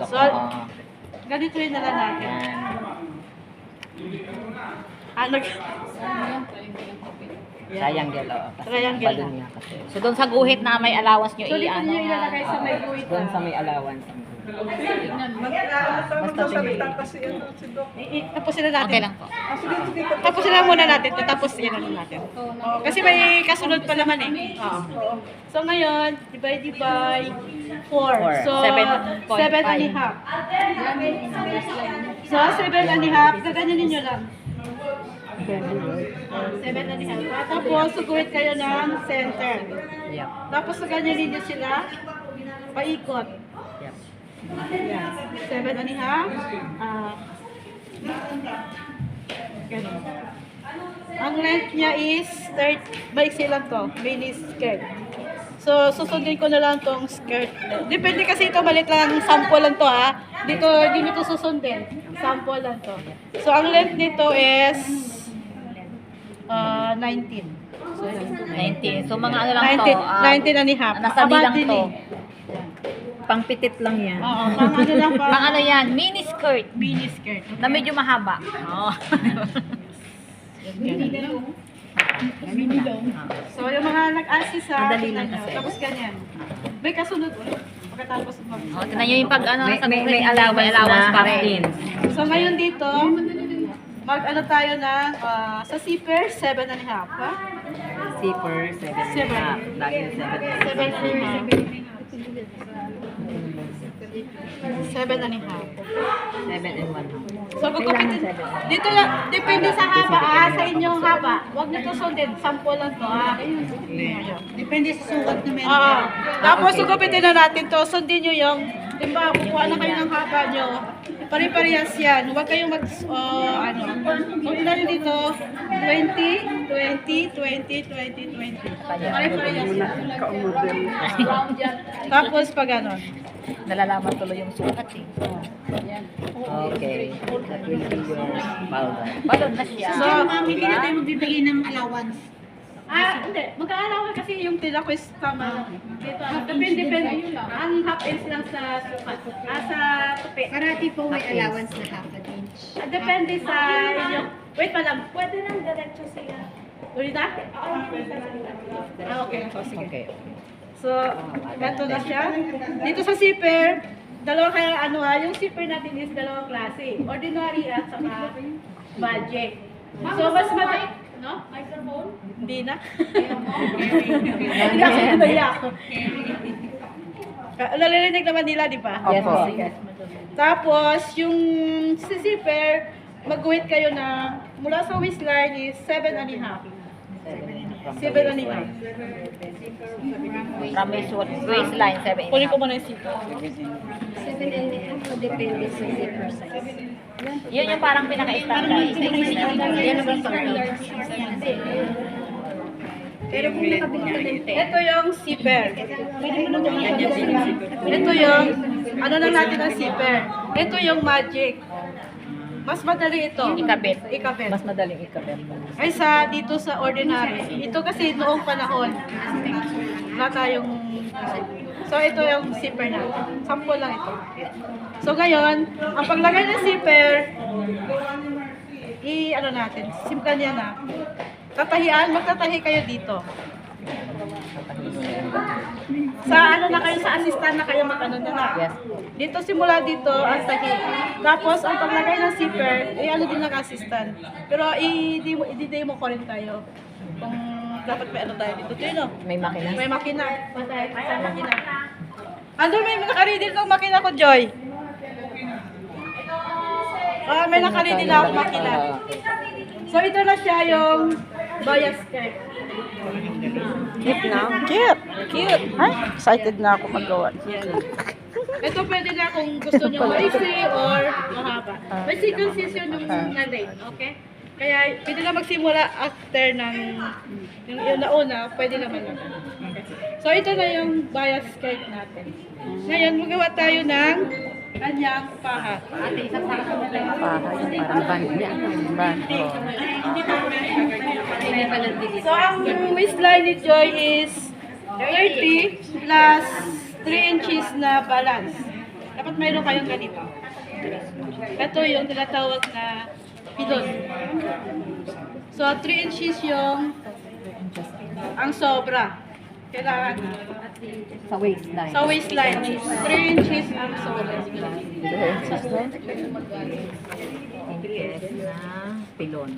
So, Ah, ganito rin na lang natin. Ah, nag... Triangle, oh. Kasi Triangle balloon lang. nga kasi. So doon sa guhit na may allowance nyo So, dito i-ano. nyo ilalagay sa may guhit. Doon sa may allowance. Basta salita kasi ano, si Doc. I- i- Tapusin na natin. Okay lang po. Sige, sige. tapos- na muna natin. Tapos yan na natin. Oo, kasi may kasunod pa naman eh. Oo. So ngayon, divide by 4. Four. So, Seven 7 and a half. So, 7 and a half. Gaganyanin nyo lang. 7 and a half. Tapos, suguhit kayo ng center. Tapos, gaganyanin nyo sila. Paikot. Yan. 7 and a half. Ah, ganun. Ang length niya is 30, maiksi lang to, mini skirt. So, susundin ko na lang tong skirt. Depende kasi ito, balik lang, sample lang to ha. Dito, hindi nito susundin. Sample lang to. So, ang length nito is uh, 19. So, 19. So mga ano lang to. 19, ah, 19 and a half. Nasa B lang to. Pangpitit lang yan. Oo, pang ano lang pa. Pang ano yan, mini skirt Mini skirt. na medyo mahaba. Oh. So, yung mga nag-assist ha, Madali lang kasi. Tapos ganyan. May kasunod ulit. Pagkatapos mag oh, tingnan nyo yung pag ano, May, nasa may, may allowance, allowance na pa rin. So, ngayon dito, mag ano tayo na, ah, sa zipper, 7 and a half, ha? Zipper, 7 and a Seven. half. Laging 7 and a 7 half. and a half. 7 and a half. 7 and 1 half. So, gugupitin. Dito lang, depende sa haba, ah, sa inyong haba. Huwag nyo to sundin, sample lang to, ah. Depende sa sukat na meron. Oo. Tapos, gugupitin na natin to. Sundin nyo yung, di ba, kukuha na kayo ng haba nyo. Pare-parehas yan. Huwag kayong mag, oh, ano, huwag na rin dito, 20, 20, 20, 20, 20. Pare-parehas yan. Tapos, pag ano, Nalalaman tuloy yung sukat eh. Okay. That will be your powder. Balon na siya. So, Ma'am, hindi na tayo magbibigay ng allowance. Ah, hindi. Magkaalawa kasi yung tila ko is tama. Dito, ah, depende, depende. Ang half inch lang sa sukat. Ah, sa tupi. Parati po may allowance na half an inch. Ah, depende sa inyong... Wait pa lang. Pwede nang diretso siya. Ulit na? Ah, okay. Sige. Okay. So, ganito na siya. Dito sa zipper, dalawa kaya ano ha, yung zipper natin is dalawang klase. Ordinary at saka budget. So, mas mata... No? Microphone? Hindi na. Hindi ako nabaya ako. Ka- Nalilinig naman nila, di ba? Yes, yes. Tapos, yung si zipper, mag-wait kayo na mula sa waistline is 7 and a half. 7 and a half. From waist, waistline, 7 Kunin ko muna yung zipper. Seven and a half depende sa zipper size. Yun yung parang pinaka-standard. Yan ang standard. Pero kung nakabili ka ng Ito yung zipper. Ito yung, ano lang natin ang zipper. Ito yung magic. Mas madali ito. Ikabit. Ikabit. Mas madaling ikabit. Kaysa dito sa ordinary. Ito kasi noong panahon. Wala tayong... So ito yung zipper natin. Sample lang ito. So ngayon, ang paglagay ng zipper, i ano natin, simple niya na. Tatahian, magtatahi kayo dito. Sa ano na kayo, sa assistant na kayo mag-ano na na. Yes. Dito simula dito ang tahi. Tapos ang paglagay ng zipper, eh ano din ng assistant. Pero i-demo, ko rin kayo. Kung dapat may ano tayo dito. Tino, May makina. may makina. Patay, sa makina. Ando may nakaready ng makina ko, Joy. Ah, may nakaready na ako makina. So ito na siya yung bias skirt. Cute na? Cute. Cute. Ay, excited na ako magawa. Ito pwede na kung gusto nyo maiksi or mahaba. May circumcision yung nanay, okay? Kaya pwede na magsimula after ng yung, yung nauna, pwede naman na. Okay. So ito na yung bias skirt natin. Ngayon, magawa tayo ng kanyang paha. Isa sa Parang band niya. Band. So ang waistline ni Joy is 30 plus 3 inches na balance. Dapat mayroon kayong ganito. Ito yung tinatawag na pilon. So, 3 inches yung ang sobra. Kailangan Sa waistline. sa waistline. 3 inches ang sobra. Inches na pilon.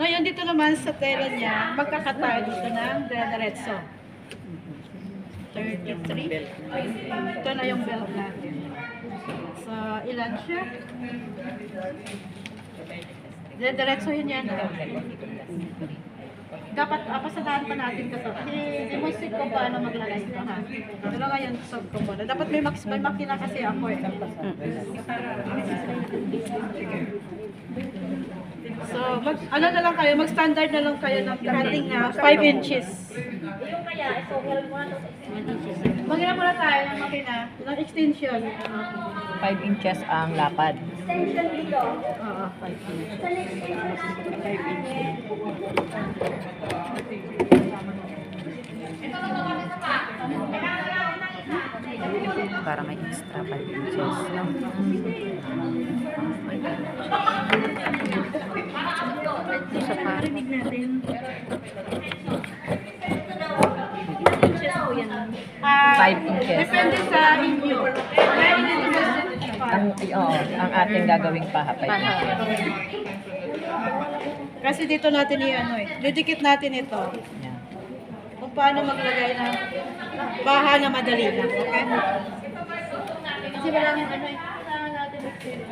Ngayon, dito naman sa tela niya, magkakatayo dito ng diretso. 33. Ito na yung belt natin. So, ilan siya? Diretso yun yan. Dapat, uh, pasadahan pa natin ito. I-demonstrate ko paano maglagay ito ha. Pero ngayon, solve ko muna. Dapat may, max, may makina kasi ako eh. So, mag, ano na lang kayo, mag-standard na lang kayo ng cutting na 5 inches. Magina muna tayo ng makina, ng extension. 5 inches ang lapad. Oo, 5 inches. Para may extra 5 inches. No? Isa pa. Ah, Five inches. Depende sa inyo. Naman Ang, oo, ang ating gagawing paha 5 inches. Kasi dito natin i-ano eh. Didikit natin ito. Yan. Kung paano maglagay ng baha na madali lang. Okay? Kasi walang ano eh.